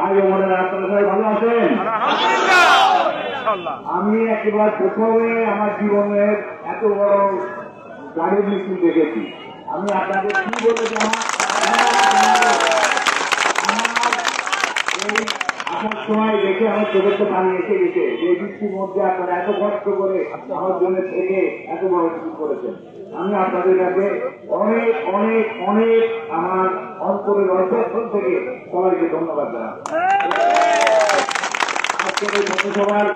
ভাই ও বোনেরা আপনারা সবাই ভালো আছেন? আমি একেবারে প্রথমে আমার জীবনের এত বড় গাড়ির মিছিল দেখেছি। আমি আপনাদের কি বলে আমার এই আসার সময় দেখে আমার চোখের পানি এসে গেছে। যে বৃষ্টির মধ্যে আপনারা এত কষ্ট করে আমার জন্য থেকে এত বড় কিছু করেছেন। আমি আপনাদের কাছে অনেক অনেক অনেক আমার অন্তরের অন্তর থেকে সবাইকে ধন্যবাদ জানাব। আজকের এই পৌরসভার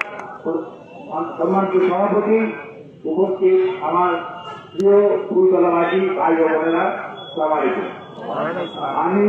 সম্মানিত সভাপতি উপস্থিত আমার প্রিয় ফুলতলাবাসী ভাই বোনেরা সবাইকে আমি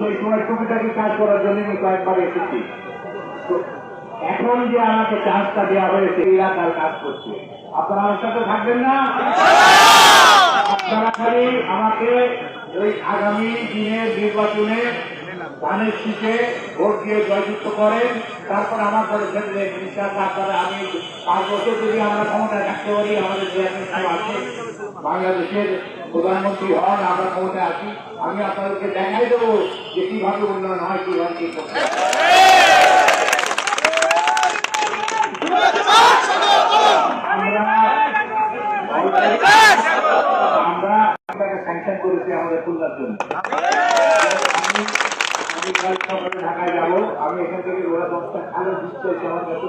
সেই সময় টুকিটাকি কাজ করার জন্য আমি কয়েকবার এসেছি। এখন যে আমাকে চান্সটা দেওয়া হয়েছে এলাকার কাজ করছে। আপনারা আমার সাথে থাকবেন না? আপনারা খালি আমাকে ওই আগামী দিনের নির্বাচনে ধানের শীতে ভোট দিয়ে জয়যুক্ত করেন। তারপর আমার পরে ফেলবেন ইনশাআল্লাহ আপনারা আমি পাঁচ বছর যদি আমরা ক্ষমতায় থাকতে পারি, আমাদের সাহেব আছে বাংলাদেশের প্রধানমন্ত্রী হন, আমরা ক্ষমতায় আছি, আমি আপনাদেরকে দেখাই দেবো যে কীভাবে উন্নয়ন হয়, কীভাবে আমরা আপনাকে করেছি আমাদের ঢাকায় যাব, আমি এখান থেকে ওরা দশটা খালো দিচ্ছে, এসে আমার কাছে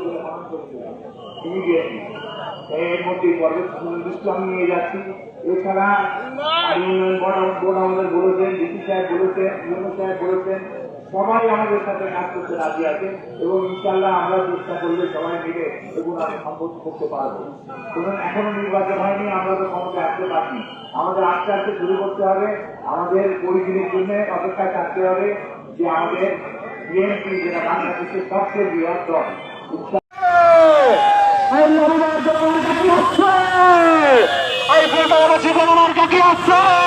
আমি নিয়ে যাচ্ছি। এছাড়া বোর্ড আমাদের বলেছেন ডিসি সাহেব বলেছেন ইউনো সাহেব বলেছেন সবাই আমাদের সাথে কাজ করতে রাজি আছে এবং ইনশাল্লাহ আমরা চেষ্টা করলে সবাই মিলে এগুলো আমি সম্পদ করতে পারব। কারণ এখনও নির্বাচন হয়নি আমরা তো ক্ষমতা আসতে পারিনি আমাদের আস্তে আস্তে শুরু করতে হবে আমাদের পরিধির জন্য অপেক্ষায় থাকতে হবে যে আমাদের বিএনপি যেটা বাংলাদেশের সবচেয়ে বৃহৎ দল ফুলবাগানের জনমার্কা কি হচ্ছে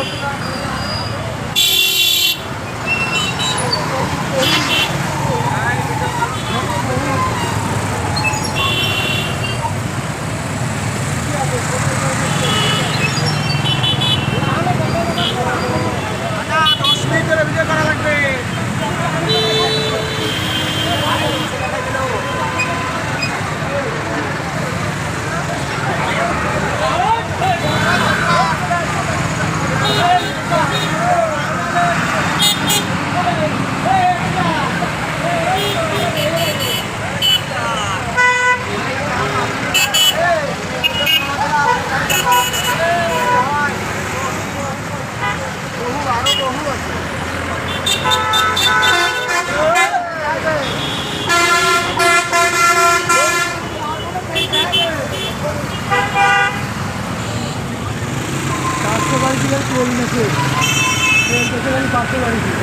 Thank you. পাঁচশো বাড়ি ছিল